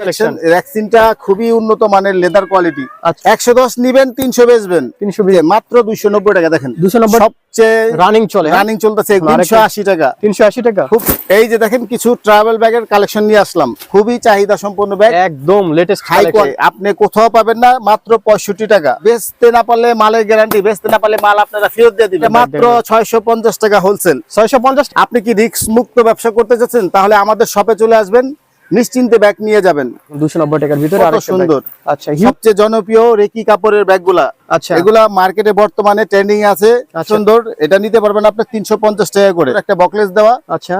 Collection খুবই উন্নত মানের লেদার কোয়ালিটি আচ্ছা। একশো দশ নিবেন তিনশো বেচবেন। তিনশো মাত্র দুইশো নব্বই টাকা দেখেন। দুশো নব্বই সবচেয়ে রানিং চলে রানিং চলতেছে তিনশো আশি টাকা। তিনশো আশি টাকা। খুব এই যে দেখেন কিছু ট্রাভেল ব্যাগের কালেকশন নিয়ে আসলাম। খুবই চাহিদা সম্পন্ন ব্যাগ একদম লেটেস্ট হাই আপনি কোথাও পাবেন না মাত্র পঁয়ষট্টি টাকা। বেচতে না পারলে মালের গ্যারান্টি বেচতে না পারলে মাল আপনারা ফেরত দিয়ে দিবেন। মাত্র ছয়শো পঞ্চাশ টাকা হোলসেল ছয়শো পঞ্চাশ? আপনি কি রিস্ক মুক্ত ব্যবসা করতে চাচ্ছেন তাহলে আমাদের শপে চলে আসবেন। নিশ্চিন্তে ব্যাগ নিয়ে যাবেন। দুশো নব্বই টাকার ভিতরে bag। সুন্দর। আচ্ছা সবচেয়ে জনপ্রিয় রেকি কাপড়ের ব্যাগগুলা। আচ্ছা। এগুলা মার্কেটে বর্তমানে ট্রেন্ডিং আছে। আচ্ছা। সুন্দর। এটা নিতে পারবেন আপনি তিনশো পঞ্চাশ টাকা করে। একটা বকলেস দেওয়া। আচ্ছা।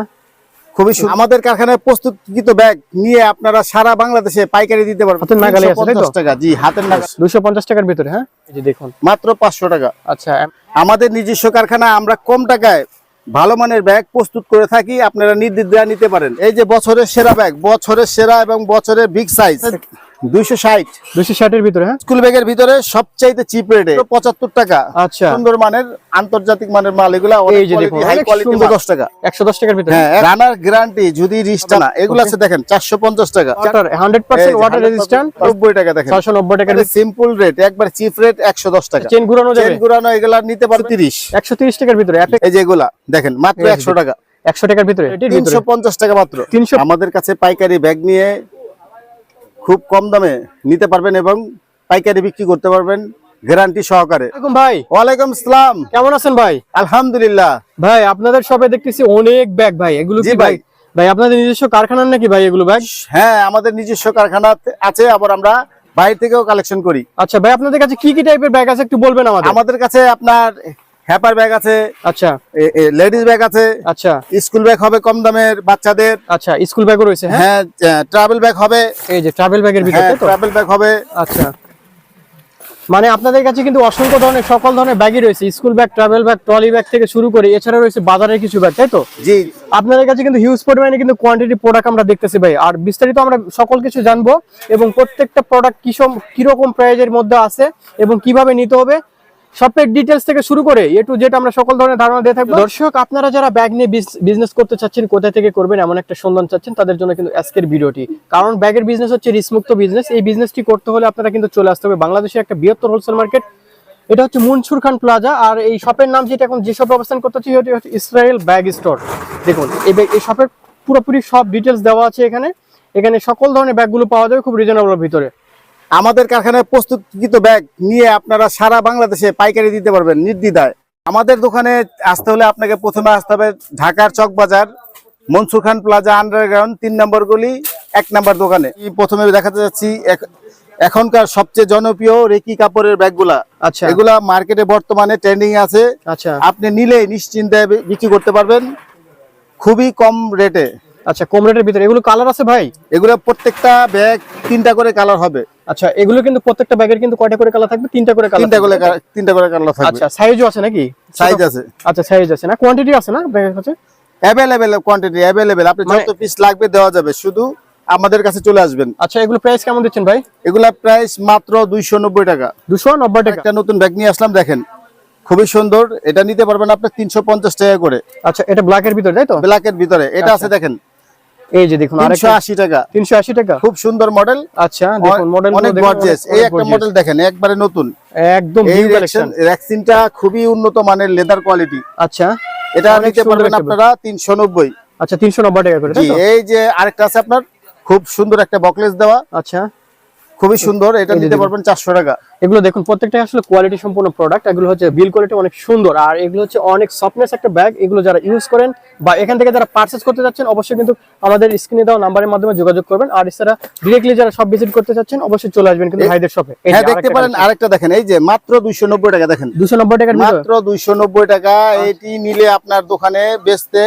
খুবই সুন্দর। আমাদের কারখানায় প্রস্তুতকৃত ব্যাগ নিয়ে আপনারা সারা বাংলাদেশে পাইকারি দিতে পারবেন। হাতের নাগালে আছে, তাই তো? 350 টাকা। জি হাতের নাগাল। দুশো পঞ্চাশ টাকার ভিতরে হ্যাঁ? দেখুন। মাত্র পাঁচশো টাকা। আচ্ছা আমাদের নিজস্ব কারখানা আমরা কম টাকায় ভালো মানের ব্যাগ প্রস্তুত করে থাকি, আপনারা নির্দ্বিধায় নিতে পারেন। এই যে বছরের সেরা ব্যাগ, বছরের সেরা এবং বছরের বিগ সাইজ দুইশো ষাট। ষাটের ভিতরে হ্যাঁ? স্কুল ব্যাগের ভিতরে সবচাইতে চিপ রেটে পঁচাত্তর টাকা। আচ্ছা। সুন্দর মানের আন্তর্জাতিক মানের মাল এগুলা। দশ টাকা একশো দশ টাকার ভিতরে? হ্যাঁ রানার গ্যারান্টি যদি রিস্টা না এগুলো আছে দেখেন চারশো পঞ্চাশ টাকা। Water hundred percent water resistant নব্বই টাকা দেখেন। নব্বই সিম্পল রেট একবার চিপ রেট একশো দশ টাকা। চেন ঘুরানো চেন ঘুরানো এগুলা নিতে পারবে তিরিশ। একশো তিরিশ টাকার ভিতরে এই যে এগুলা দেখেন মাত্র একশো টাকা। একশো টাকার ভিতরে? তিনশো পঞ্চাশ টাকা মাত্র। 300 আমাদের কাছে পাইকারি ব্যাগ নিয়ে খুব কম দামে নিতে পারবেন এবং পাইকারি বিক্রি করতে পারবেন গ্যারান্টি সহকারে। ভাই। ওয়ালাইকুম আসসালাম কেমন আছেন ভাই? আলহামদুলিল্লাহ। ভাই আপনাদের শপে দেখতেছি অনেক ব্যাগ ভাই। এগুলো কি ভাই। ভাই। ভাই আপনাদের নিজস্ব কারখানা নাকি ভাই এগুলো ব্যাগ? হ্যাঁ আমাদের নিজস্ব কারখানা আছে আবার আমরা বাইরে থেকেও কালেকশন করি। আচ্ছা ভাই আপনাদের কাছে কি কি টাইপের ব্যাগ আছে একটু বলবেন আমাদের? আমাদের কাছে আপনার হ্যাপার ব্যাগ আছে আচ্ছা। লেডিস ব্যাগ আছে আচ্ছা। স্কুল ব্যাগ হবে কম দামের বাচ্চাদের। আচ্ছা স্কুল ব্যাগও রয়েছে হ্যাঁ? হ্যাঁ ট্রাভেল ব্যাগ হবে। এই যে ট্রাভেল ব্যাগের ভিতরে হ্যাঁ তো? ট্রাভেল ব্যাগ হবে। আচ্ছা। মানে আপনাদের কাছে কিন্তু অসংখ্য ধরনের সকল ধরনের ব্যাগই রয়েছে school bag travel bag trolley bag থেকে শুরু করে এছাড়া রয়েছে বাজারের কিছু ব্যাগ তাই তো? জি। আপনাদের কাছে কিন্তু হিউজ পরিমাণে কিন্তু কোয়ান্টিটি প্রোডাক্ট আমরা দেখতেছি ভাই। আর বিস্তারিত আমরা সকল কিছু জানব এবং প্রত্যেকটা প্রোডাক্ট কিসম কীরকম প্রাইজের মধ্যে আছে এবং কীভাবে নিতে হবে সবের ডিটেলস থেকে শুরু করে এ টু জেড আমরা সকল ধরনের ধারণা দিয়ে থাকব। দর্শক, আপনারা যারা ব্যাগ নিয়ে বিজনেস করতে চাচ্ছেন কোথা থেকে করবেন এমন একটা সন্ধান চাচ্ছেন, তাদের জন্য কিন্তু আজকের ভিডিওটি। কারণ ব্যাগের বিজনেস হচ্ছে রিস্কমুক্ত বিজনেস এই বিজনেসটি করতে হলে আপনারা কিন্তু চলে আসতে হবে বাংলাদেশের একটা বৃহত্তর হোলসেল মার্কেট এটা হচ্ছে মনসুর খান প্লাজা আর এই শপের নাম যেটা এখন যে শপে অবস্থান করতে হচ্ছে এটি হচ্ছে ইসরায়েল ব্যাগ স্টোর দেখুন, এই শপের পুরোপুরি সব ডিটেলস দেওয়া আছে এখানে। এখানে সকল ধরনের ব্যাগগুলো পাওয়া যাবে খুব রিজনেবল ভিতরে। আমাদের কারখানায় প্রস্তুতকৃত ব্যাগ নিয়ে আপনারা সারা বাংলাদেশে পাইকারি দিতে পারবেন নির্দ্বিধায়। আমাদের দোকানে আসতে হলে আপনাকে প্রথমে আসতে হবে ঢাকার চক বাজার মনসুর খান প্লাজা আন্ডারগ্রাউন্ড তিন নম্বর গলি এক নম্বর দোকানে। প্রথমে দেখাতে যাচ্ছি এখনকার সবচেয়ে জনপ্রিয় রেকি কাপড়ের ব্যাগগুলা। আচ্ছা। এগুলা মার্কেটে বর্তমানে ট্রেন্ডিং আছে। আচ্ছা। আপনি নিলে নিশ্চিন্তে বিক্রি করতে পারবেন। খুবই কম রেটে। আচ্ছা কম রেটের ভিতরে। এগুলো কালার আছে ভাই? এগুলো প্রত্যেকটা ব্যাগ তিনটা করে কালার হবে। আচ্ছা এগুলো কিন্তু প্রত্যেকটা ব্যাগের কিন্তু কয়টা করে কালার থাকবে? তিনটা করে কালার তিনটা করে তিনটা করে কালার থাকবে। আচ্ছা সাইজও আছে নাকি? সাইজ আছে। আচ্ছা সাইজ আছে না? কোয়ান্টিটি আছে না ব্যাগের কাছে? অ্যাভেলেবেল কোয়ান্টিটি অ্যাভেলেবেল আপনি মানে- যত পিস লাগবে দেওয়া যাবে। শুধু আমাদের কাছে চলে আসবেন। আচ্ছা এগুলো প্রাইস কেমন দিচ্ছেন ভাই? এগুলা প্রাইস মাত্র দুইশো নব্বই টাকা। দুশো নব্বই টাকা। একটা নতুন ব্যাগ নিয়ে আসলাম দেখেন। খুবই সুন্দর। এটা নিতে পারবেন আপনি তিনশো পঞ্চাশ টাকা করে। আচ্ছা এটা ব্ল্যাক এর ভিতরে তাই তো? ব্ল্যাক এর ভিতরে। এটা আছে দেখেন। এই যে দেখুন তিনশো আরেকটা আশি টাকা। তিনশো আশি টাকা। খুব সুন্দর মডেল আচ্ছা দেখুন মডেল অনেক গর্জেস এই একটা মডেল দেখেন একবারে নতুন। একদম নিউ কালেকশন খুবই উন্নত মানের লেদার কোয়ালিটি আচ্ছা। এটা নিতে পারবেন আপনারা তিনশো নব্বই। আচ্ছা তিনশো নব্বই টাকা করে? এই যে আরেকটা আছে আপনার খুব সুন্দর একটা বকলেস দেওয়া। আচ্ছা। খুবই সুন্দর এটা নিতে পারবেন চারশো টাকা। এগুলো দেখুন প্রত্যেকটা আসলে কোয়ালিটি সম্পূর্ণ প্রোডাক্ট এগুলো হচ্ছে বিল কোয়ালিটি অনেক সুন্দর। আর এগুলো হচ্ছে অনেক সফটনেস একটা ব্যাগ এগুলো যারা ইউজ করেন বা এখান থেকে যারা পারচেস করতে যাচ্ছেন অবশ্যই কিন্তু আমাদের স্ক্রিনে দেওয়া নাম্বারের মাধ্যমে যোগাযোগ করবেন। আর এছাড়া ডিরেক্টলি যারা সব ভিজিট করতে চাচ্ছেন অবশ্যই চলে আসবেন কিন্তু ভাইদের শপে হ্যাঁ দেখতে পারেন আরেকটা দেখেন এই যে মাত্র দুইশো নব্বই টাকা দেখেন। টাকার ভিতরে? মাত্র দুইশো নব্বই টাকা এটি নিলে আপনার দোকানে বেচতে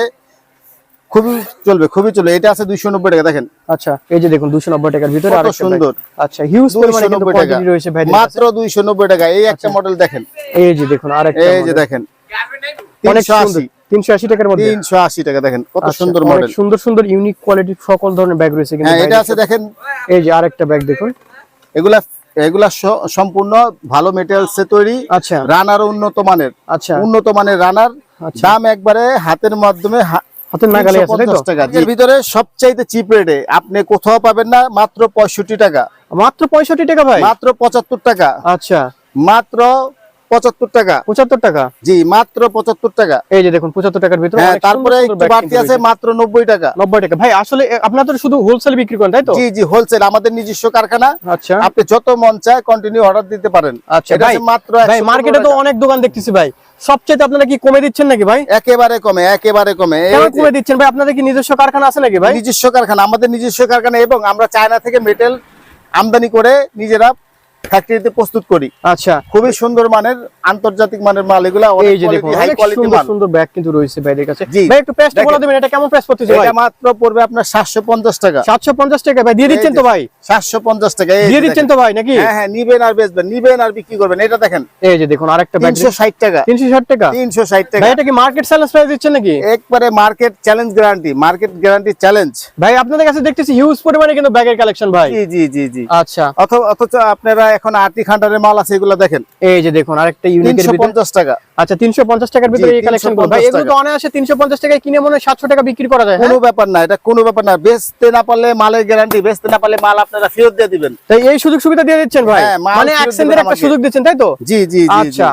খুবই চলবে খুবই চলবে। এটা আছে দুইশো নব্বই টাকা দেখেন। আচ্ছা এই যে দেখুন দুশো নব্বই টাকার ভিতরে আরেকটা সুন্দর। আচ্ছা হিউজ পরিমাণে কিন্তু 290 টাকা। কোয়ান্টিটি রয়েছে ভাইদের মাত্র দুইশো নব্বই টাকা। এই একটা মডেল দেখেন। এই যে দেখুন আরেকটা এই যে দেখেন। অনেক সুন্দর। টাকার মধ্যে। তিনশো আশি টাকা দেখেন। কত আচ্ছা, সুন্দর মডেল সুন্দর সুন্দর ইউনিক কোয়ালিটির সকল ধরনের ব্যাগ রয়েছে কিন্তু হ্যাঁ এটা আছে দেখেন। এই যে আরেকটা ব্যাগ দেখুন। এগুলা এগুলা সম্পূর্ণ ভালো মেটেরিয়ালস তৈরি। আচ্ছা। রানার উন্নত মানের। আচ্ছা। উন্নত মানের রানার। আচ্ছা। দাম একবারে হাতের মাধ্যমে হাতের নাগালে আছে তাই তো? টাকা এর ভিতরে সবচাইতে চিপ রেটে আপনি কোথাও পাবেন না মাত্র পঁয়ষট্টি টাকা। মাত্র পঁয়ষট্টি টাকা ভাই? মাত্র পঁচাত্তর টাকা। আচ্ছা। মাত্র পঁচাত্তর টাকা। পঁচাত্তর টাকা? জি মাত্র পঁচাত্তর টাকা। এই যে দেখুন পঁচাত্তর টাকার ভিতরে হ্যাঁ তারপরে বাড়তি আছে মাত্র নব্বই টাকা। নব্বই টাকা। ভাই আসলে তো শুধু হোলসেল বিক্রি করেন তাই তো? জি জি হোলসেল আমাদের নিজস্ব কারখানা। আচ্ছা। আপনি যত মন চায় কন্টিনিউ অর্ডার দিতে পারেন। আচ্ছা ভাই মাত্র ভাই মার্কেটে তো অনেক দোকান দেখতেছি ভাই। সবচেয়ে আপনারা কি কমে দিচ্ছেন নাকি ভাই? একেবারে কমে একেবারে কমে। কমে দিচ্ছেন ভাই? আপনাদের কি নিজস্ব কারখানা আছে নাকি ভাই? নিজস্ব কারখানা আমাদের নিজস্ব কারখানা এবং আমরা চায়না থেকে মেটেল আমদানি করে নিজেরা ফ্যাক্টরিতে প্রস্তুত করি। আচ্ছা। খুবই সুন্দর মানের আন্তর্জাতিক মানের মাল এগুলা এই যে দেখুন হাই কোয়ালিটি মাল। সুন্দর ব্যাগ কিন্তু রয়েছে ভাইদের কাছে। ভাই একটু প্রাইসটা বলে দিবেন এটা কেমন প্রাইস পড়তেছে ভাই? এটা মাত্র পড়বে আপনার সাতশো পঞ্চাশ টাকা। 750 টাকা ভাই দিয়ে দিচ্ছেন তো ভাই? সাতশো পঞ্চাশ টাকা দিয়ে দিচ্ছেন তো ভাই নাকি? হ্যাঁ হ্যাঁ নিবেন আর বেচবেন নিবেন আর বিক্রি করবেন এটা দেখেন। এই যে দেখুন আরেকটা ব্যাগ তিনশো ষাট টাকা। 360 টাকা? তিনশো ষাট টাকা। ভাই এটা কি মার্কেট চ্যালেঞ্জ প্রাইস দিচ্ছেন নাকি? একবারে market challenge guarantee market guarantee challenge ভাই আপনাদের কাছে দেখতেছি হিউজ পরিমাণে কিন্তু ব্যাগের কালেকশন ভাই। জি জি জি জি। আচ্ছা। অথ- অথচ আপনারা এখন আটি খান্ডারের মাল আছে এগুলো দেখেন। এই যে দেখুন আরেকটা ভিতরে পঞ্চাশ টাকা। আচ্ছা 350 টাকার ভিতরে এই কালেকশনগুলো। ভাই এগুলো তো অনায়াসে 350 টাকায় কিনে মনে 700 টাকা বিক্রি করা যায় কোনো হ্যাঁ? ব্যাপার না এটা কোনো ব্যাপার না। বেচতে না পারলে মালের গ্যারান্টি বেচতে না পারলে মাল আপনারা ফেরত দিয়ে দিবেন। তাই এই সুযোগ সুবিধা দিয়ে দিচ্ছেন ভাই? হ্যাঁ, মানে ফেরত একটা সুযোগ দিচ্ছেন তাই তো? জি জি জি আচ্ছা।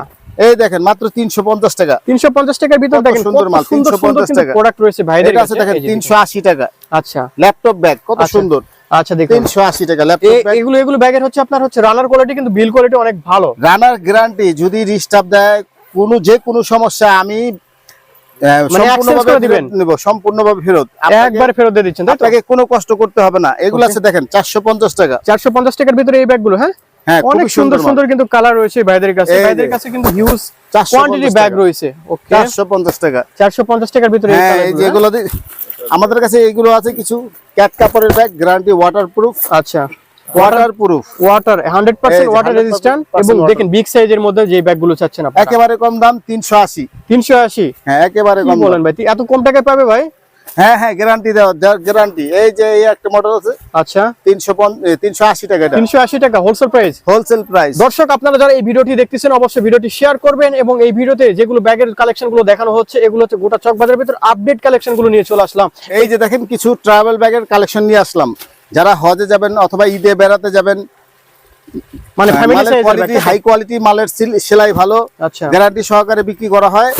এই দেখেন মাত্র তিনশো পঞ্চাশ টাকা। 350 টাকার ভিতর দেখেন সুন্দর মাল, সুন্দর সুন্দর 350 টাকা। প্রোডাক্ট রয়েছে ভাইদের এটা কাছে। আছে দেখেন এই যে তিনশো আশি টাকা। আচ্ছা। ল্যাপটপ ব্যাগ কত আচ্ছা। সুন্দর। আচ্ছা দেখুন। তিনশো আশি টাকা ল্যাপটপ ব্যাগ এগুলো এগুলো ব্যাগের হচ্ছে আপনার হচ্ছে রানার কোয়ালিটি কিন্তু বিল কোয়ালিটি অনেক ভালো। রানার গ্যারান্টি যদি রিস্টাফ দেয় কোনো যে কোনো সমস্যা আমি মানে সম্পূর্ণভাবে দিবেন? ফেরত সম্পূর্ণভাবে ফেরত। একবার ফেরত দিয়ে দিচ্ছেন আপনাকে কোনো কষ্ট করতে হবে না। এগুলো আছে দেখেন চারশো পঞ্চাশ টাকা। 450 টাকার ভিতরে এই ব্যাগগুলো হ্যাঁ? হ্যাঁ অনেক সুন্দর সুন্দর কিন্তু কালার রয়েছে ভাইদের কাছে। ভাইদের কাছে কিন্তু হিউজ 450 কোয়ান্টিটি ব্যাগ রয়েছে ওকে চারশো পঞ্চাশ টাকা। 450 টাকার ভিতরে এই হ্যাঁ এই colourগুলো, যে? এগুলো দি- আমাদের কাছে এগুলো আছে কিছু ক্যাট কাপড়ের ব্যাগ গ্যারান্টি ওয়াটার প্রুফ আচ্ছা। ওয়াটারপ্রুফ ওয়াটার 100% ওয়াটার রেজিস্ট্যান্ট এবং দেখেন বিগ সাইজের মধ্যে যে ব্যাগগুলো চাচ্ছেন আপনারা। একেবারে কম দাম তিনশো আশি। 380 হ্যাঁ একেবারে কম বলেন ভাই? এত কম টাকায় পাবে ভাই? হ্যাঁ হ্যাঁ গ্যারান্টি দেওয়া গ্যারান্টি এই যে এই একটা মডেল আছে আচ্ছা। তিনশো তিনশো আশি টাকা এটা। 380 টাকা হোলসেল প্রাইস হোলসেল প্রাইস দর্শক আপনারা যারা এই ভিডিওটি দেখতেছেন অবশ্যই ভিডিওটি শেয়ার করবেন এবং এই ভিডিওতে যেগুলো ব্যাগের কালেকশনগুলো দেখানো হচ্ছে এগুলো হচ্ছে গোটা চক বাজারের ভিতর আপডেট কালেকশনগুলো নিয়ে চলে আসলাম। এই যে দেখেন কিছু ট্রাভেল ব্যাগের কালেকশন নিয়ে আসলাম। যারা হজে যাবেন অথবা ঈদে বেড়াতে যাবেন মানে ফ্যামিলি হাই কোয়ালিটি মালের সেলাই ভালো। আচ্ছা। গ্যারান্টি সহকারে বিক্রি করা হয়।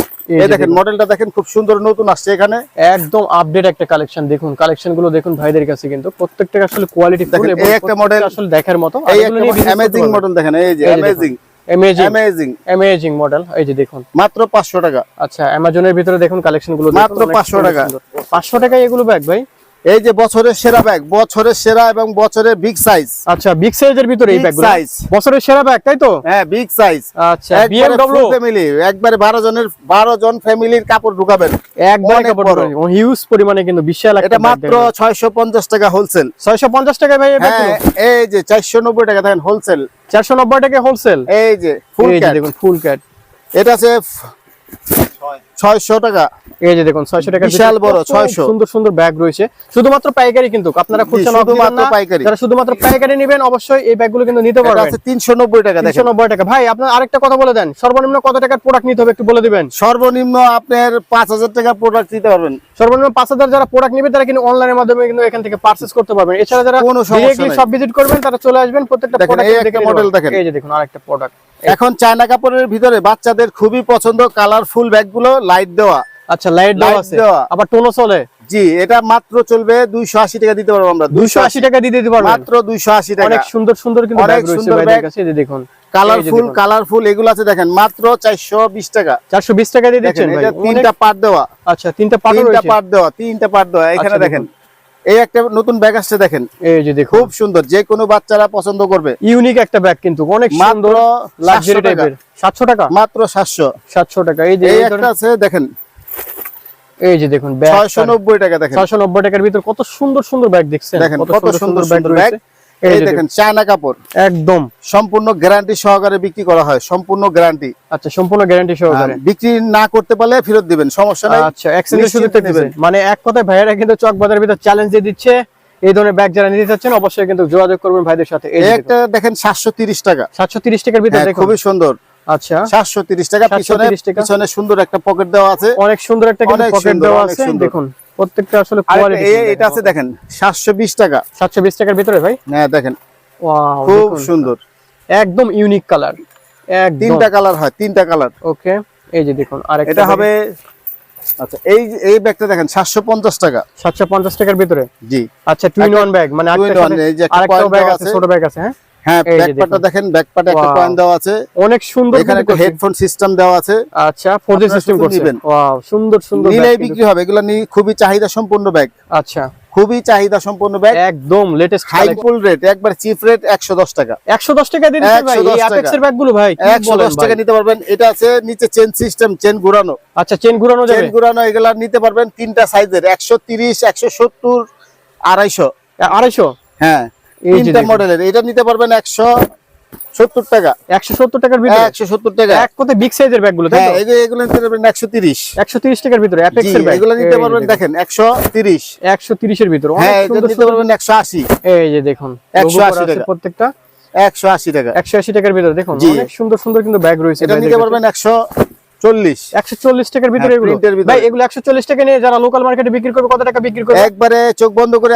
এই দেখেন মডেলটা দেখেন খুব সুন্দর নতুন আসছে এখানে। একদম আপডেট একটা কালেকশন দেখুন কালেকশনগুলো দেখুন ভাইদের কাছে কিন্তু। প্রত্যেকটা আসলে কোয়ালিটি ফুল দেখেন, এই একটা মডেল আসলে দেখার মতো। এই একটা অ্যামেজিং মডেল দেখেন এই যে amazing amazing amazing amazing model এই যে দেখুন। মাত্র পাঁচশো টাকা। আচ্ছা অ্যামাজনের ভিতরে দেখুন কালেকশনগুলো মাত্র পাঁচশো 500 পাঁচশো টাকা। 500 টাকায় এগুলো ব্যাগ ভাই? এই যে বছরের সেরা ব্যাগ বছরের সেরা এবং বছরের বিগ সাইজ আচ্ছা বিগ সাইজের ভিতরে এই ব্যাগগুলো size। বছরের সেরা ব্যাগ তাই তো? হ্যাঁ বিগ সাইজ আচ্ছা বিএমডব্লিউ ফ্যামিলি একবারে বারো জনের বারো জন ফ্যামিলির কাপড় ঢুকাবেন। একবারে কাপড়। হিউজ পরিমাণে কিন্তু বিশাল একটা এটা মাত্র ছয়শো পঞ্চাশ টাকা হোলসেল 650 টাকায় ভাই এই ব্যাগগুলো এই যে চারশো নব্বই টাকা দেখেন হোলসেল 490 টাকা হোলসেল এই যে ফুল ক্যাট দেখুন ফুল ক্যাট এটা আছে ছয়শো টাকা। এই যে দেখুন 600 টাকা বিশাল বড়, 600 সুন্দর সুন্দর ব্যাগ রয়েছে। শুধুমাত্র পাইকারি কিন্তু আপনারা খুচরা শুধুমাত্র পাইকারি। যারা শুধুমাত্র পাইকারি নেবেন অবশ্যই এই ব্যাগগুলো কিন্তু নিতে পারবেন। আছে তিনশো নব্বই টাকা দেখেন। 390 টাকা। ভাই আপনার আরেকটা কথা বলে দেন সর্বনিম্ন কত টাকার প্রোডাক্ট নিতে হবে একটু বলে দিবেন? সর্বনিম্ন আপনার পাঁচ হাজার টাকা প্রোডাক্ট দিতে পারবেন। সর্বনিম্ন 5000 যারা প্রোডাক্ট নেবে তারা কিন্তু অনলাইনের মাধ্যমে কিন্তু এখান থেকে পারচেজ করতে পারবেন। এছাড়া যারা ডিরেক্টলি সব ভিজিট করবেন তারা চলে আসবেন প্রত্যেকটা প্রোডাক্ট একটা দেখেন। এই যে দেখুন আরেকটা প্রোডাক্ট এখন চায়না কাপড়ের ভিতরে বাচ্চাদের খুবই পছন্দ কালারফুল ব্যাগগুলো লাইট দেওয়া। আচ্ছা লাইট দেওয়া আছে। আবার টোনো চলে? জি এটা মাত্র চলবে দুইশো আশি টাকা দিতে পারব আমরা 280 টাকা দিয়ে দিতে পারব মাত্র দুইশো আশি টাকা। অনেক সুন্দর সুন্দর কিন্তু ব্যাগ রয়েছে ভাইদের কাছে এই দেখুন। কালারফুল কালারফুল এগুলো আছে দেখেন মাত্র চারশো বিশ টাকা। 420 টাকা দিয়ে দিচ্ছেন ভাই। এটা তিনটা পার্ট দেওয়া। আচ্ছা তিনটা পার্ট তিনটা পার্ট দেওয়া তিনটা পার্ট দেওয়া। এখানে আচ্ছা, দেখেন এই একটা নতুন ব্যাগ আসছে দেখেন। এই যে দেখুন। খুব সুন্দর যে কোনো বাচ্চারা পছন্দ করবে। ইউনিক একটা ব্যাগ কিন্তু অনেক সুন্দর লাক্সারি 700 টাকা। টাইপের 700 টাকা? মাত্র সাতশো। 700 টাকা। এই যে এই একটা আছে দেখেন। এই যে দেখুন ব্যাগ ছয়শো নব্বই টাকা দেখেন। 690 টাকার ভিতর কত সুন্দর সুন্দর ব্যাগ দেখছেন। দেখেন কত সুন্দর ব্যাগ সুন্দর ব্যাগ এই দেখেন চায়না কাপড়। একদম। সম্পূর্ণ গ্যারান্টি সহকারে বিক্রি করা হয় সম্পূর্ণ গ্যারান্টি আচ্ছা সম্পূর্ণ গ্যারান্টি সহকারে। বিক্রি না করতে পারলে ফেরত দিবেন সমস্যা নাই। আচ্ছা এক্সচেঞ্জের সুযোগ নেবেন। মানে এক কথায় ভাইয়েরা কিন্তু চক বাজারের ভিতর চ্যালেঞ্জ দিয়ে দিচ্ছে এই ধরনের ব্যাগ যারা নিতে চাচ্ছেন অবশ্যই কিন্তু যোগাযোগ করবেন ভাইদের সাথে। একটা দেখেন সাতশো তিরিশ টাকা। 730 টাকার ভিতর হ্যাঁ, দেখুন। খুবই সুন্দর। আচ্ছা। সাতশো তিরিশ টাকা পিছনে পিছনে সুন্দর একটা পকেট দেওয়া আছে। অনেক সুন্দর একটা পকেট দেওয়া আছে। দেখুন। প্রত্যেকটা আসলে কোয়ালিটি এটা আছে দেখেন সাতশো বিশ টাকা। সাতশো বিশ টাকার ভিতরে ভাই? হ্যাঁ দেখেন। ওয়াও খুব সুন্দর। একদম ইউনিক কালার একদম। তিনটা কালার হয় তিনটা কালার ওকে এই যে দেখুন আর এটা হবে আচ্ছা এই এই ব্যাগটা দেখেন সাতশো পঞ্চাশ টাকা। সাতশো পঞ্চাশ টাকার ভিতরে? জি। আচ্ছা টু ইন ওয়ান ব্যাগ মানে আরেকটা এই যে একটা ব্যাগ আছে। ছোট ব্যাগ আছে হ্যাঁ? হ্যাঁ ব্যাকপার্টটা দেখেন। ব্যাকপার্টে একটা. কয়েন দেওয়া আছে। অনেক সুন্দর এখানে একটা হেডফোন সিস্টেম দেওয়া আছে। আচ্ছা ফোর সিস্টেম শুধু করছে। নিবেন। ওয়াও সুন্দর সুন্দর নিলেই বিক্রি হবে এগুলো নিয়ে খুবই চাহিদা সম্পূর্ণ ব্যাগ আচ্ছা। খুবই চাহিদা সম্পূর্ণ ব্যাগ একদম লেটেস্ট হাই ফুল রেট একবার চিপ রেট একশো দশ টাকা। একশো দশ টাকা দিয়ে দিচ্ছেন ভাই 110 এই অ্যাপেক্স এর ব্যাগগুলো ভাই কি একশো বলেন দশ ভাই? টাকা নিতে পারবেন। এটা আছে নিচে চেন সিস্টেম চেন ঘুরানো। আচ্ছা চেন ঘুরানো চেন যাবে ঘুরানো এগুলা নিতে পারবেন তিনটা সাইজের একশো তিরিশ একশো সত্তর আড়াইশো। আড়াইশো? হ্যাঁ। এই যে তিনটা মডেলের এটা নিতে পারবেন একশো সত্তর টাকা। একশো সত্তর টাকার ভিতরে? একশো সত্তর টাকা। এক কথায় বিগ সাইজের ব্যাগগুলো হ্যাঁ তো? এগুলো এগুলো নিতে পারবেন একশো তিরিশ। একশো তিরিশ টাকার ভিতরে এগুলো নিতে পারবেন দেখেন। একশো তিরিশ। একশো তিরিশের ভিতরে হ্যাঁ নিতে পারবেন একশো আশি। এই যে দেখুন 180 logo করা আছে টাকা। প্রত্যেকটা। একশো আশি টাকা। একশো আশি টাকার ভিতরে দেখুন অনেক সুন্দর সুন্দর কিন্তু ব্যাগ রয়েছে এটা নিতে পারবেন একশো চল্লিশ। একশো চল্লিশ টাকার ভিতরে হ্যাঁ, এগুলো। ভাই এগুলো একশো চল্লিশ টাকা নিয়ে যারা লোকাল মার্কেটে বিক্রি করবে কত টাকা বিক্রি করবে? একবারে চোখ বন্ধ করে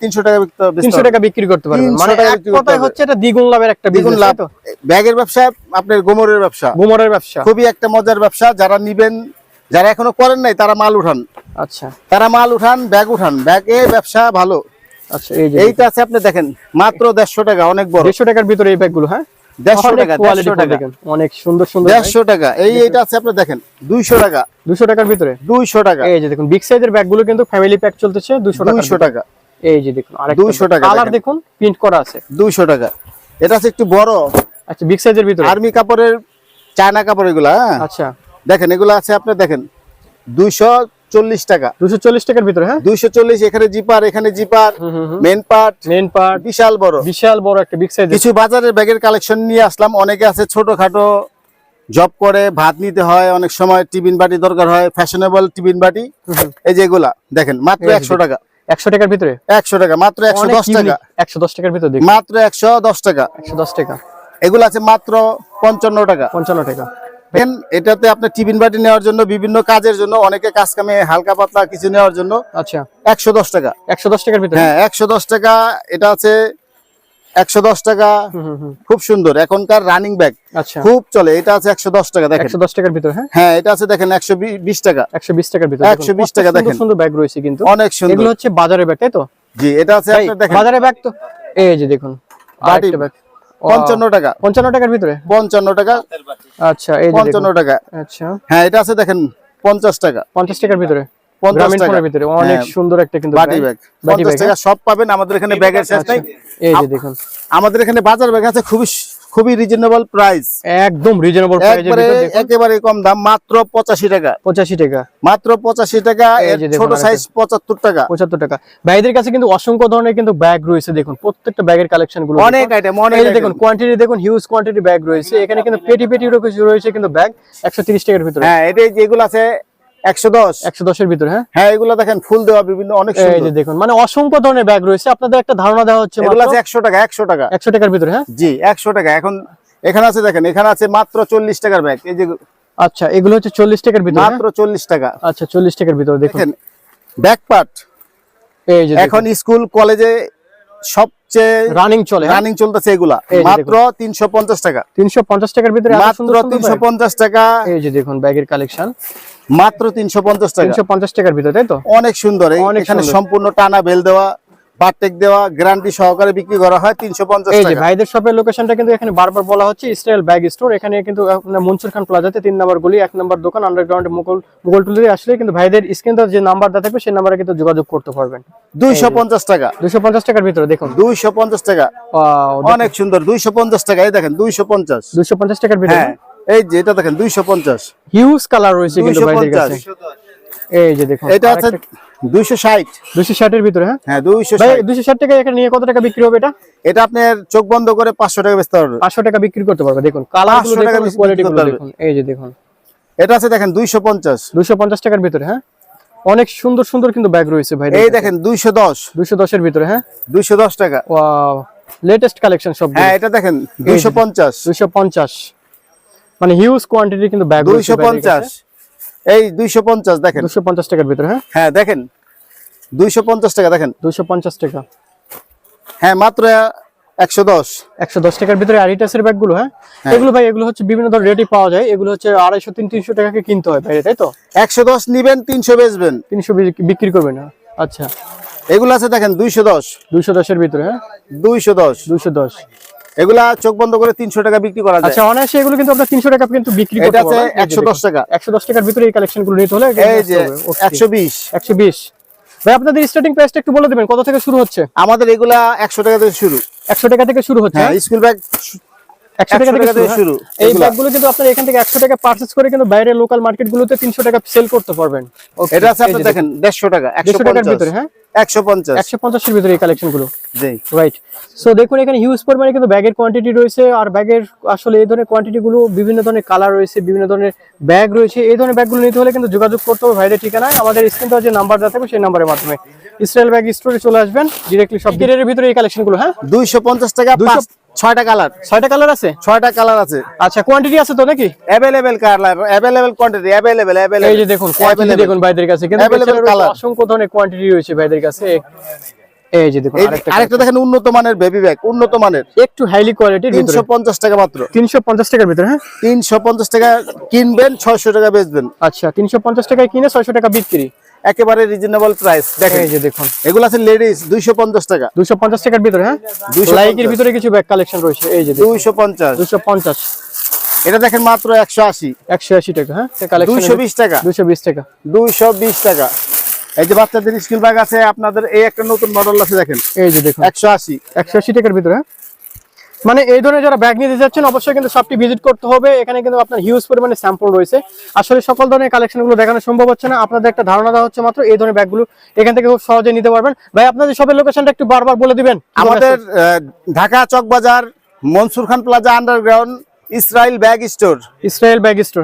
তিনশো টাকা তিনশো টাকা বিক্রি করতে পারবেন 300 মানে টাকা এক বিক্রি করতে কথায় হবে। হচ্ছে এটা দ্বিগুণ লাভের একটা দ্বিগুণ লাভ। ব্যাগের ব্যবসা আপনার গোমরের ব্যবসা। গুমরের ব্যবসা। খুবই একটা মজার ব্যবসা। যারা নিবেন যারা এখনও করেন নাই তারা মাল উঠান। আচ্ছা। তারা মাল উঠান ব্যাগ উঠান। ব্যাগে ব্যবসা ভালো। আচ্ছা এইটা আছে আপনি দেখেন মাত্র দেড়শো টাকা অনেক বড়। দেড়শো টাকার ভিতরে এই ব্যাগগুলো হ্যাঁ? দেড়শো অনেক টাকা দেড়শো টাকা। অনেক সুন্দর সুন্দর দেড়শো টাকা এই এইটা আছে আপনি দেখেন দুইশো টাকা। দুশো টাকার ভিতরে? দুইশো টাকা। এই যে দেখুন বিগ সাইজের ব্যাগগুলো কিন্তু ফ্যামিলি প্যাক চলতেছে দুশো টাকা দুইশো টাকা। এই যে দেখুন 200 টাকা কালার দেখুন। প্রিন্ট করা আছে। টাকা। এটা আছে একটু বড়। আচ্ছা বিগ সাইজের ভিতরে? আর্মি কাপড়ের চায়না কাপড় এগুলা হ্যাঁ? আচ্ছা। দেখেন এগুলো আছে আপনার দেখেন দুইশো চল্লিশ টাকা। দুশো চল্লিশ টাকার ভিতরে হ্যাঁ? দুইশো চল্লিশ এখানে জিপার এখানে zipper main part main part বিশাল বড়। বিশাল বড় একটা বিগ সাইজের কিছু বাজারের ব্যাগের কালেকশন নিয়ে আসলাম। অনেকে আছে ছোটখাটো জব করে ভাত নিতে হয় অনেক সময় টিফিন বাটি দরকার হয় ফ্যাশনেবল টিফিন বাটি। এই যে এগুলা দেখেন মাত্র একশো টাকা। একশো টাকার ভিতরে? একশো টাকা মাত্র একশো দশ টাকা। একশো দশ টাকার ভিতরে মাত্র একশো দশ টাকা। একশো দশ টাকা। এগুলো আছে মাত্র পঞ্চান্ন টাকা। পঞ্চান্ন টাকা। এটাতে আপনার টিফিন বাটি নেওয়ার জন্য বিভিন্ন কাজের জন্য অনেকে কাজ কামে হালকা পাতলা কিছু নেওয়ার জন্য আচ্ছা। একশো দশ টাকা। একশো দশ টাকার ভিতরে? হ্যাঁ একশো দশ টাকা এটা আছে একশো দশ টাকা। খুব সুন্দর এখনকার রানিং ব্যাগ আচ্ছা। খুব চলে এটা আছে একশো দশ টাকা দেখেন। একশো দশ টাকার ভিতরে হ্যাঁ? হ্যাঁ এটা আছে দেখেন একশো বিশ টাকা। একশো বিশ টাকার ভিতরে 120 টাকা দেখেন। সুন্দর ব্যাগ রয়েছে কিন্তু। অনেক এগুলো সুন্দর হচ্ছে বাজারের ব্যাগ তাই তো? জি এটা আছে ভাই, আপনার দেখেন। বাজারে ব্যাগ তো এই যে দেখুন বাটি ব্যাগ পঞ্চান্ন টাকা। পঞ্চান্ন টাকার ভিতরে? পঞ্চান্ন টাকা। আচ্ছা এই যে পঞ্চান্ন। টাকা। আচ্ছা। হ্যাঁ এটা আছে দেখেন পঞ্চাশ টাকা। পঞ্চাশ টাকার ভিতরে? পঞ্চাশ গ্রামীণ ভিতরে। অনেক সুন্দর একটা কিন্তু বাটি ব্যাগ বাটি পঞ্চাশ ব্যাগ টাকা সব পাবেন আমাদের এখানে ব্যাগের শেষ নাই। এই যে দেখুন। আমাদের এখানে বাজার ব্যাগ আছে খুবই খুবই রিজনেবল প্রাইস একদম রিজনেবল একবারে কম দাম মাত্র পঁচাশি টাকা। পঁচাশি টাকা। মাত্র পঁচাশি টাকা ছোট সাইজ পঁচাত্তর টাকা। পঁচাত্তর টাকা। ভাইদের কাছে কিন্তু অসংখ্য ধরনের কিন্তু ব্যাগ রয়েছে দেখুন। প্রত্যেকটা ব্যাগের কালেকশনগুলো অনেক। আইটেম অনেক। দেখুন কোয়ান্টিটি দেখুন হিউজ কোয়ান্টিটি ব্যাগ রয়েছে। এখানে কিন্তু পেটি পেটি রয়েছে কিন্তু ব্যাগ একশো তিরিশ টাকার ভিতরে। হ্যাঁ এটাই যেগুলো আছে একশো দশ? একশো দশের ভিতরে হ্যাঁ? হ্যাঁ এগুলো দেখেন ফুল দেওয়া বিভিন্ন অনেক এই যে দেখুন মানে অসংখ্য ধরনের ব্যাগ রয়েছে। আপনাদের একটা ধারণা দেওয়া হচ্ছে এগুলো আছে টাকা একশো টাকা। একশো টাকার ভিতরে হ্যাঁ? জি টাকা। এখন এখানে আছে দেখেন এখানে আছে মাত্র চল্লিশ টাকার ব্যাগ এই যে আচ্ছা এগুলো হচ্ছে চল্লিশ টাকার ভিতরে হ্যাঁ? মাত্র চল্লিশ টাকা। আচ্ছা চল্লিশ টাকার ভিতরে দেখুন। দেখেন পার্ট এই যে এখন স্কুল কলেজে সবচেয়ে রানিং চলে হ্যাঁ? রানিং চলতেছে এগুলা। মাত্র তিনশো পঞ্চাশ টাকা। তিনশো পঞ্চাশ টাকার ভিতরে মাত্র সুন্দর সুন্দর তিনশো bag? পঞ্চাশ টাকা। এই যে দেখুন ব্যাগের কালেকশন মাত্র তিনশো পঞ্চাশ টাকা। তিনশো পঞ্চাশ টাকার ভিতরে তাই তো? অনেক সুন্দর। এখানে সম্পূর্ণ টানা বেল দেওয়া পারটেক দেওয়া গ্যারান্টি সহকারে বিক্রি করা হয় তিনশো পঞ্চাশ এই যে ভাইদের শপের লোকেশনটা কিন্তু এখানে বারবার বলা হচ্ছে ইসরায়েল ব্যাগ স্টোর এখানে কিন্তু মনসুর খান প্লাজাতে তিন নম্বর গলি এক নম্বর দোকান আন্ডারগ্রাউন্ডে আসলে কিন্তু ভাইদের যে নাম্বারটা থাকবে সেই নাম্বারে কিন্তু যোগাযোগ করতে পারবেন। দুইশো পঞ্চাশ টাকা। দুশো পঞ্চাশ টাকার ভিতরে দেখুন। দুইশো পঞ্চাশ টাকা। অনেক সুন্দর দুইশো পঞ্চাশ টাকা এই দেখেন দুইশো পঞ্চাশ। দুশো পঞ্চাশ টাকার ভিতরে? হ্যাঁ। এই যে এটা দেখেন দুইশো পঞ্চাশ। হিউজ কালার রয়েছে কিন্তু দুইশো ভাইদের কাছে এই যে দেখুন এটা আছে দুইশো ষাট। দুশো ষাটের ভিতরে হ্যাঁ? হ্যাঁ দুইশো ভাই ষাট দুশো ষাট টাকা এখানে নিয়ে কত টাকা বিক্রি হবে এটা? এটা আপনার চোখ বন্ধ করে পাঁচশো টাকা বেচতে পারবে পাঁচশো টাকা বিক্রি করতে পারবে দেখুন কালার 500 টাকা বিক্রি কোয়ালিটি পারবে। দেখুন এই যে দেখুন। এটা আছে দেখেন দুইশো পঞ্চাশ। দুশো পঞ্চাশ টাকার ভিতরে হ্যাঁ? অনেক সুন্দর সুন্দর কিন্তু ব্যাগ রয়েছে ভাই এই দেখেন দুইশো দশ। দুশো দশের ভিতরে হ্যাঁ? দুইশো দশ টাকা। ওয়াও লেটেস্ট কালেকশন সব হ্যাঁ এটা দেখেন দুইশো পঞ্চাশ। দুইশো পঞ্চাশ। মানে হিউজ কোয়ান্টিটি কিন্তু ব্যাগ দুইশো পঞ্চাশ। এই দুইশো পঞ্চাশ দেখেন। দুশো পঞ্চাশ টাকার ভিতরে হ্যাঁ? হ্যাঁ দেখেন। দুইশো পঞ্চাশ টাকা দেখেন। দুইশো পঞ্চাশ টাকা। হ্যাঁ মাত্র একশো দশ। একশো দশ টাকার ভিতরে আরিটাসের ব্যাগগুলো হ্যাঁ? এগুলো ভাই এগুলো হচ্ছে বিভিন্ন ধরনের রেটই পাওয়া যায়। এগুলো হচ্ছে আড়াইশো তিন তিনশো টাকাকে কিনতে হয় বাইরে তাই তো? একশো দশ নিবেন তিনশো বেচবেন। তিনশো বিক্রি করবেন না আচ্ছা। এগুলো আছে দেখেন দুইশো দশ। দুইশো দশের ভিতরে হ্যাঁ? দুইশো দশ। দুইশো দশ। এগুলা চোখ বন্ধ করে তিনশো টাকা বিক্রি করা যায়। আচ্ছা অনায়াসে এগুলো কিন্তু আপনার তিনশো টাকা কিন্তু বিক্রি এটা করতে আছে একশো দশ টাকা। একশো দশ টাকার ভিতরে এই কালেকশনগুলো নিতে হলে এই যে একশো বিশ। একশো বিশ। ভাই আপনাদের স্টার্টিং প্রাইসটা একটু বলে দেবেন কত থেকে শুরু হচ্ছে? আমাদের এগুলা একশো টাকা থেকে শুরু। একশো টাকা থেকে শুরু হচ্ছে? স্কুল ব্যাগ একশো টাকা 100 থেকে টাকা থেকে শুরু শুরু, হ্যাঁ? এই এগুলা। ব্যাগগুলো কিন্তু আপনার এখান থেকে একশো টাকা পার্চেস করে কিন্তু বাইরে লোকাল মার্কেট গুলোতে তিনশো টাকা সেল করতে পারবেন। এটা আছে আপনি দেখেন দেড়শো টাকা একশো টাকার ভিতরে হ্যাঁ? ভিতরে এই কালেকশনগুলো জি। রাইট সো দেখুন এখানে হিউজ পরিমাণে কিন্তু ব্যাগের কোয়ান্টিটি রয়েছে আর ব্যাগের আসলে এই ধরনের কোয়ান্টিটি গুলো বিভিন্ন ধরনের কালার রয়েছে বিভিন্ন ধরনের ব্যাগ রয়েছে। এই ধরনের ব্যাগগুলো নিতে হলে কিন্তু যোগাযোগ করতে হবে ভাইদের ঠিকানায়। আমাদের স্ক্রিনটা যে নাম্বার দেওয়া থাকবে সেই নাম্বারের মাধ্যমে। ইসরায়েল ব্যাগ স্টোরে চলে আসবেন ডিরেক্টলি সব ভিতরে। এই কালেকশনগুলো হ্যাঁ? দুইশো পঞ্চাশ টাকা 200 পাঁচ ছয়টা কালার। ছয়টা কালার আছে? ছয়টা কালার আছে। আচ্ছা কোয়ান্টিটি আছে তো নাকি? Available colour available quantity available এই যে দেখুন কোয়ান্টিটি দেখুন ভাইদের কাছে। কিন্তু এছাড়া রয়েছে অসংখ্য ধরনের কোয়ান্টিটি রয়েছে ভাইদের কাছে। এই যে দেখুন আরেকটা আরেকটা দেখেন উন্নত মানের বেবি ব্যাগ উন্নত মানের। একটু হাইলি কোয়ালিটির ভিতরে। তিনশো পঞ্চাশ টাকা মাত্র। তিনশো পঞ্চাশ টাকার ভিতরে হ্যাঁ? তিনশো পঞ্চাশ টাকা কিনবেন ছয়শো টাকা বেচবেন। আচ্ছা তিনশো পঞ্চাশ টাকায় কিনে ছয়শো টাকা বিক্রি। একেবারে রিজনেবল প্রাইস দেখেন। এই যে দেখুন। এগুলো আছে লেডিস দুইশো পঞ্চাশ টাকা। দুশো পঞ্চাশ টাকার ভিতরে হ্যাঁ? 250 লাইকের ভিতরে কিছু ব্যাগ কালেকশন রয়েছে এই যে দুইশো পঞ্চাশ। দুশো পঞ্চাশ। এটা দেখেন মাত্র একশো আশি। একশো আশি টাকা হ্যাঁ? কালেকশন দুইশো বিশ টাকা। দুশো বিশ টাকা। দুইশো বিশ টাকা। এই যে বাচ্চাদের স্কুল ব্যাগ আছে আপনাদের এই একটা নতুন মডেল আছে দেখেন। এই যে দেখুন। একশো আশি। একশো আশি টাকার ভিতরে হ্যাঁ? মানে এই ধরনের যারা ব্যাগ নিতে যাচ্ছেন অবশ্যই কিন্তু সবটি ভিজিট করতে হবে। এখানে কিন্তু আপনার হিউজ পরিমাণে স্যাম্পল রয়েছে। আসলে সকল ধরনের কালেকশনগুলো দেখানো সম্ভব হচ্ছে না। আপনাদের একটা ধারণা দেওয়া হচ্ছে মাত্র এই ধরনের ব্যাগগুলো এখান থেকে খুব সহজে নিতে পারবেন। ভাই আপনাদের সবের লোকেশনটা একটু বারবার বলে দিবেন। আমাদের Dhaka Chawkbazar Mansur Khan plaza underground Israel bag store Israel bag store